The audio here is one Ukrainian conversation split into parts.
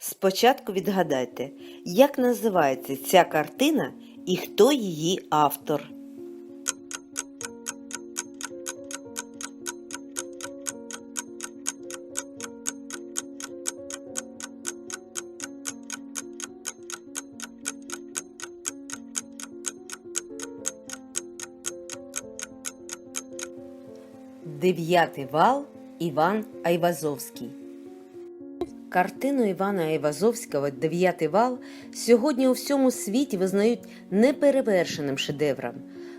Спочатку відгадайте, як називається ця картина і хто її автор. Дев'ятий вал Іван Айвазовський. Картину Івана Айвазовського Дев'ятий вал сьогодні у всьому світі визнають неперевершеним шедевром.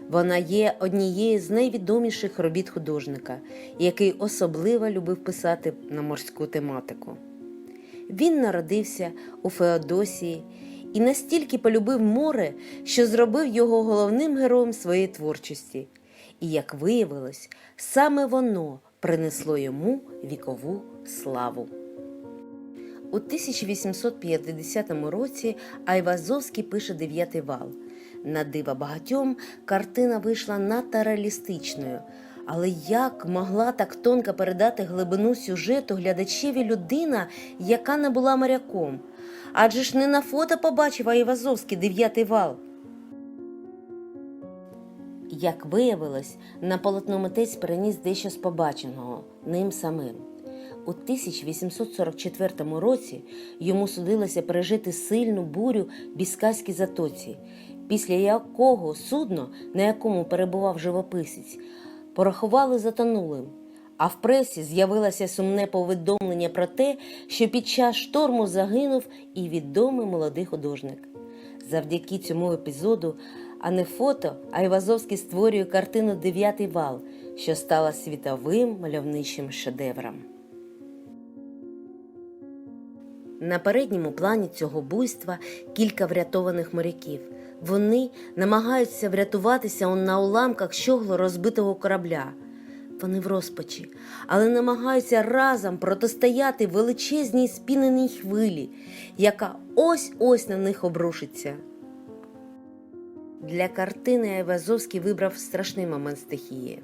Вона є однією з найвідоміших робіт художника, який особливо любив писати на морську тематику. Він народився у Феодосії і настільки полюбив море, що зробив його головним героєм своєї творчості. І, як виявилось, саме воно принесло йому вікову славу. У 1850 році Айвазовський пише дев'ятий вал. На диво багатьом картина вийшла надто реалістичною. Але як могла так тонко передати глибину сюжету глядачеві людина, яка не була моряком? Адже ж не на фото побачив Айвазовський дев'ятий вал. Як виявилось, на полотно митець переніс дещо з побаченого ним самим. У 1844 році йому судилося пережити сильну бурю Біскайській затоці, після якого судно, на якому перебував живописець, порахували затонулим. А в пресі з'явилося сумне повідомлення про те, що під час шторму загинув і відомий молодий художник. Завдяки цьому епізоду, а не фото, Айвазовський створює картину Дев'ятий вал, що стала світовим мальовничим шедевром. На передньому плані цього буйства кілька врятованих моряків. Вони намагаються врятуватися на уламках щогло розбитого корабля. Вони в розпачі, але намагаються разом протистояти величезній спіненій хвилі, яка ось-ось на них обрушиться. Для картини Айвазовський вибрав страшний момент стихії.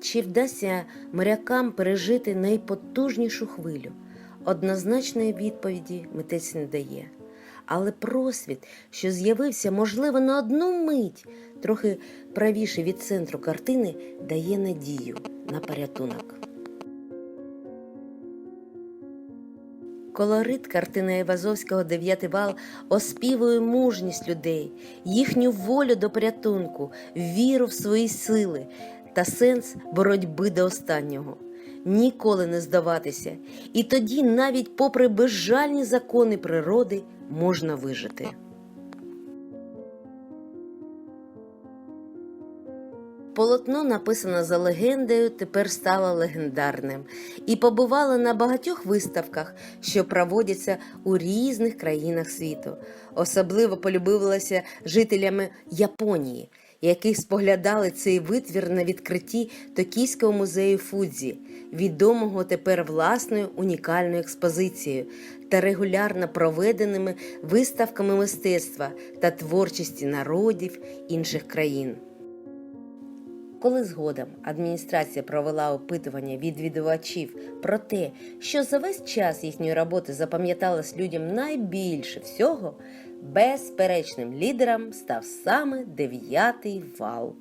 Чи вдасться морякам пережити найпотужнішу хвилю? Однозначної відповіді митець не дає. Але просвіт, що з'явився, можливо, на одну мить, трохи правіше від центру картини, дає надію на порятунок. Колорит картини Айвазовського «Дев'ятий вал оспівує мужність людей, їхню волю до порятунку, віру в свої сили та сенс боротьби до останнього. Ніколи не здаватися, і тоді, навіть попри безжальні закони природи, можна вижити. Полотно, написане за легендою, тепер стало легендарним і побувало на багатьох виставках, що проводяться у різних країнах світу. Особливо полюбилося жителями Японії, які споглядали цей витвір на відкритті Токійського музею Фудзі, відомого тепер власною унікальною експозицією та регулярно проведеними виставками мистецтва та творчості народів інших країн. Коли згодом адміністрація провела опитування відвідувачів про те, що за весь час їхньої роботи запам'яталось людям найбільше всього, безперечним лідером став саме дев'ятий вал.